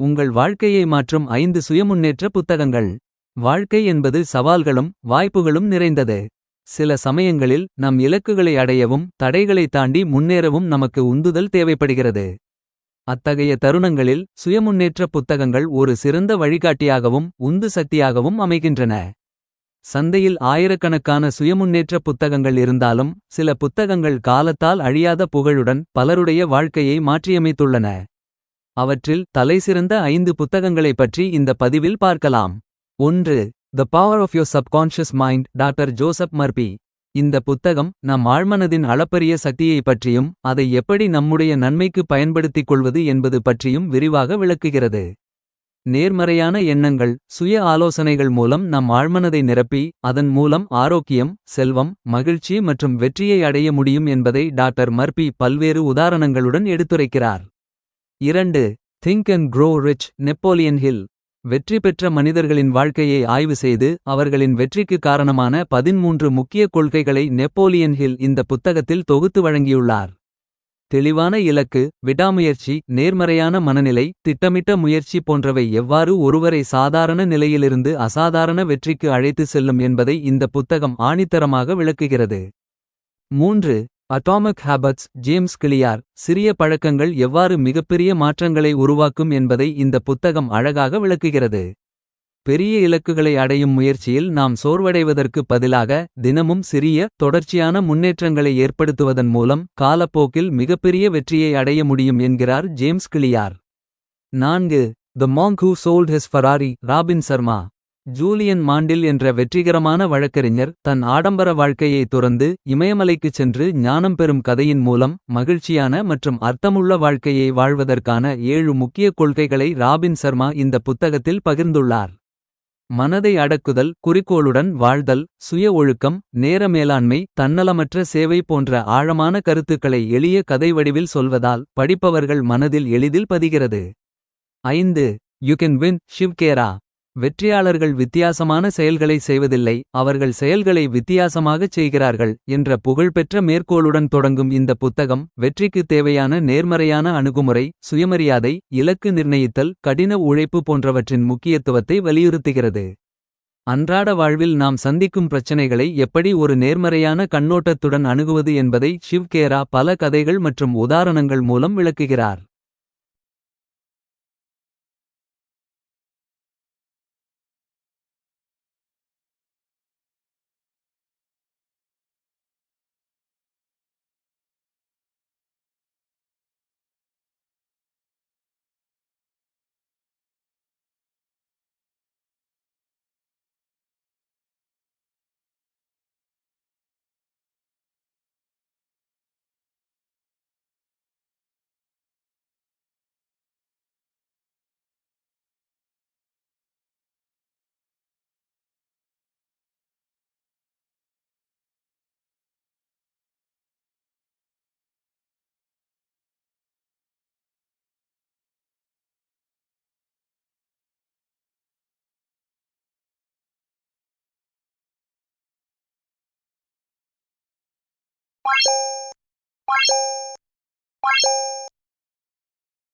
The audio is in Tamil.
உங்கள் வாழ்க்கையை மாற்றும் ஐந்து சுயமுன்னேற்ற புத்தகங்கள். வாழ்க்கை என்பது சவால்களும் வாய்ப்புகளும் நிறைந்தது. சில சமயங்களில் நம் இலக்குகளை அடையவும் தடைகளை தாண்டி முன்னேறவும் நமக்கு உந்துதல் தேவைப்படுகிறது. அத்தகைய தருணங்களில் சுயமுன்னேற்ற புத்தகங்கள் ஒரு சிறந்த வழிகாட்டியாகவும் உந்து சக்தியாகவும் அமைகின்றன. சந்தையில் ஆயிரக்கணக்கான சுயமுன்னேற்ற புத்தகங்கள் இருந்தாலும். சில புத்தகங்கள் காலத்தால் அழியாத புகழுடன் பலருடைய வாழ்க்கையை மாற்றியமைத்துள்ளன. அவற்றில் தலைசிறந்த ஐந்து புத்தகங்களைப் பற்றி இந்த பதிவில் பார்க்கலாம். ஒன்று the power of your subconscious mind doctor Joseph Murphy. இந்த புத்தகம் நம் ஆழ்மனதின் அளப்பரிய சக்தியைப் பற்றியும். அதை எப்படி நம்முடைய நன்மைக்கு பயன்படுத்திக் கொள்வது என்பது பற்றியும் விரிவாக விளக்குகிறது. நேர்மறையான எண்ணங்கள் சுய ஆலோசனைகள் மூலம் நம் ஆழ்மனதை நிரப்பி. அதன் மூலம் ஆரோக்கியம் செல்வம் மகிழ்ச்சி மற்றும் வெற்றியை அடைய முடியும் என்பதை டாக்டர் மர்பி பல்வேறு உதாரணங்களுடன் எடுத்துரைக்கிறார். இரண்டு think and grow rich Napoleon Hill. வெற்றி பெற்ற மனிதர்களின் வாழ்க்கையை ஆய்வு செய்து. அவர்களின் வெற்றிக்கு காரணமான பதின்மூன்று முக்கிய கொள்கைகளை நெப்போலியன் ஹில் இந்த புத்தகத்தில் தொகுத்து வழங்கியுள்ளார். தெளிவான இலக்கு விடாமுயற்சி நேர்மறையான மனநிலை. திட்டமிட்ட முயற்சி போன்றவை எவ்வாறு ஒருவரை சாதாரண நிலையிலிருந்து. அசாதாரண வெற்றிக்கு அழைத்து செல்லும் என்பதை இந்த புத்தகம் ஆணித்தரமாக விளக்குகிறது. மூன்று அட்டாமிக் ஹேபட்ஸ் ஜேம்ஸ் கிளியார் சிறிய பழக்கங்கள் எவ்வாறு மிகப்பெரிய மாற்றங்களை உருவாக்கும் என்பதை இந்த புத்தகம் அழகாக விளக்குகிறது. பெரிய இலக்குகளை அடையும் முயற்சியில் நாம் சோர்வடைவதற்கு பதிலாக. தினமும் சிறிய தொடர்ச்சியான முன்னேற்றங்களை ஏற்படுத்துவதன் மூலம். காலப்போக்கில் மிகப்பெரிய வெற்றியை அடைய முடியும் என்கிறார் ஜேம்ஸ் கிளியார். நான்கு the monk who sold his Ferrari Robin Sharma. Julian Mantle என்ற வெற்றிகரமான வழக்கறிஞர். தன் ஆடம்பர வாழ்க்கையை துறந்து இமயமலைக்குச் சென்று ஞானம் பெறும் கதையின் மூலம். மகிழ்ச்சியான மற்றும் அர்த்தமுள்ள வாழ்க்கையை வாழ்வதற்கான. ஏழு முக்கிய கொள்கைகளை ராபின் சர்மா இந்த புத்தகத்தில் பகிர்ந்துள்ளார். மனதை அடக்குதல் குறிக்கோளுடன் வாழ்தல் சுய ஒழுக்கம். நேர மேலாண்மை தன்னலமற்ற சேவை போன்ற ஆழமான கருத்துக்களை. எளிய கதை வடிவில் சொல்வதால் படிப்பவர்கள் மனதில் எளிதில் பதிகிறது. ஐந்து யூ கேன் வின் ஷிவ்கேரா. வெற்றியாளர்கள் வித்தியாசமான செயல்களை செய்வதில்லை. அவர்கள் செயல்களை வித்தியாசமாகச் செய்கிறார்கள். என்ற புகழ்பெற்ற மேற்கோளுடன் தொடங்கும் இந்த புத்தகம். வெற்றிக்கு தேவையான நேர்மறையான அணுகுமுறை. சுயமரியாதை இலக்கு நிர்ணயித்தல் கடின உழைப்பு போன்றவற்றின் முக்கியத்துவத்தை வலியுறுத்துகிறது. அன்றாட வாழ்வில் நாம் சந்திக்கும் பிரச்சனைகளை எப்படி ஒரு நேர்மறையான கண்ணோட்டத்துடன் அணுகுவது என்பதை ஷிவ்கேரா பல கதைகள் மற்றும் உதாரணங்கள் மூலம் விளக்குகிறார். バス。